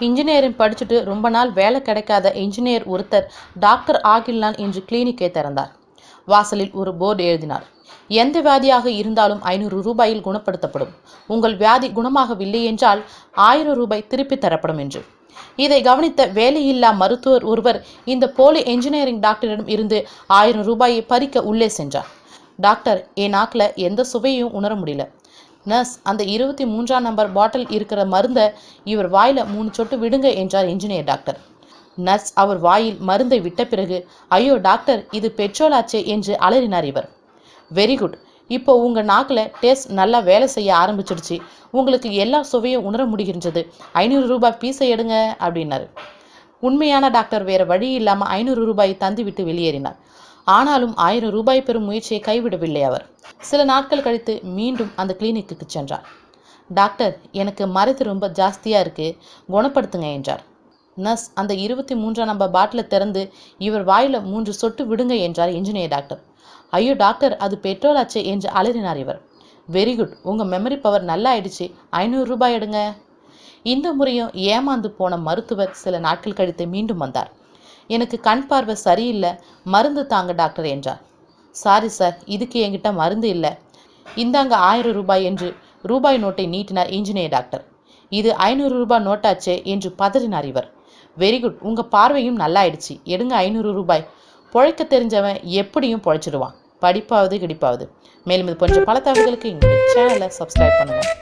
Engineering படிச்சுட்டு ரொம்ப நாள் வேலை கிடைக்காத இன்ஜினியர் ஒருத்தர் டாக்டர் ஆகிடலான் என்று கிளினிக்கை திறந்தார். வாசலில் ஒரு போர்டு எழுதினார். எந்த வியாதியாக இருந்தாலும் ஐநூறு ரூபாயில் குணப்படுத்தப்படும். உங்கள் வியாதி குணமாகவில்லை என்றால் ஆயிரம் ரூபாய் திருப்பி தரப்படும் என்று. இதை கவனித்த வேலையில்லா மருத்துவர் ஒருவர் இந்த போலி என்ஜினியரிங் டாக்டரிடம் இருந்து ஆயிரம் ரூபாயை பறிக்க உள்ளே சென்றார். டாக்டர் என் நாக்கில் எந்த சுவையும் உணர முடியல. நர்ஸ் அந்த இருபத்தி மூன்றாம் நம்பர் பாட்டில் இருக்கிற மருந்தை இவர் வாயில் மூணு சொட்டு விடுங்க என்றார் இன்ஜினியர் டாக்டர் நர்ஸ் அவர் வாயில் மருந்தை விட்ட பிறகு ஐயோ டாக்டர் இது பெட்ரோல் ஆச்சே என்று அலறினார் இவர். வெரி குட் இப்போ உங்கள் நாக்கில் டேஸ்ட் நல்லா வேலை செய்ய ஆரம்பிச்சிடுச்சு. உங்களுக்கு எல்லா சுவையும் உணர முடிகின்றது. ஐநூறு ரூபாய் பீஸை எடுங்க அப்படின்னாரு. உண்மையான டாக்டர் வேறு வழி இல்லாமல் ஐநூறு ரூபாய் தந்துவிட்டு வெளியேறினார். ஆனாலும் ஆயிரம் ரூபாய் பெறும் முயற்சியை கைவிடவில்லை அவர். சில நாட்கள் கழித்து மீண்டும் அந்த கிளினிக்கு சென்றார். டாக்டர் எனக்கு மறைத்து ரொம்ப ஜாஸ்தியாக இருக்கு. குணப்படுத்துங்க என்றார். நர்ஸ் அந்த இருபத்தி மூன்றாம் நம்பர் பாட்டிலை திறந்து இவர் வாயில மூன்று சொட்டு விடுங்க என்றார் இன்ஜினியர் டாக்டர். ஐயோ டாக்டர் அது பெட்ரோல் ஆச்சு என்று அலறினார் இவர். Very good. உங்கள் மெமரி பவர் நல்லா ஆயிடுச்சு. ஐநூறு ரூபாய் எடுங்க. இந்த முறையும் ஏமாந்து போன மருத்துவர் சில நாட்கள் கழித்து மீண்டும் வந்தார். எனக்கு கண் பார்வை சரியில்லை மருந்து தாங்க டாக்டர் என்றார். சாரி சார் இதுக்கு என்கிட்ட மருந்து இல்லை. இந்தாங்க ஆயிரம் ரூபாய் என்று ரூபாய் நோட்டை நீட்டினார் இன்ஜினியர் டாக்டர். இது ஐநூறு ரூபாய் நோட்டாச்சே என்று பதறினார் இவர். வெரி குட் உங்கள் பார்வையும் நல்லாயிடுச்சு. எடுங்க ஐநூறு ரூபாய். பொழைக்க தெரிஞ்சவன் எப்படியும் பொழைச்சிடுவான். படிப்பாவது கிடிப்பாவது. மேலும் இது போன்ற பல தகவல்களுக்கு எங்களுடைய சேனலை சப்ஸ்கிரைப் பண்ணுங்கள்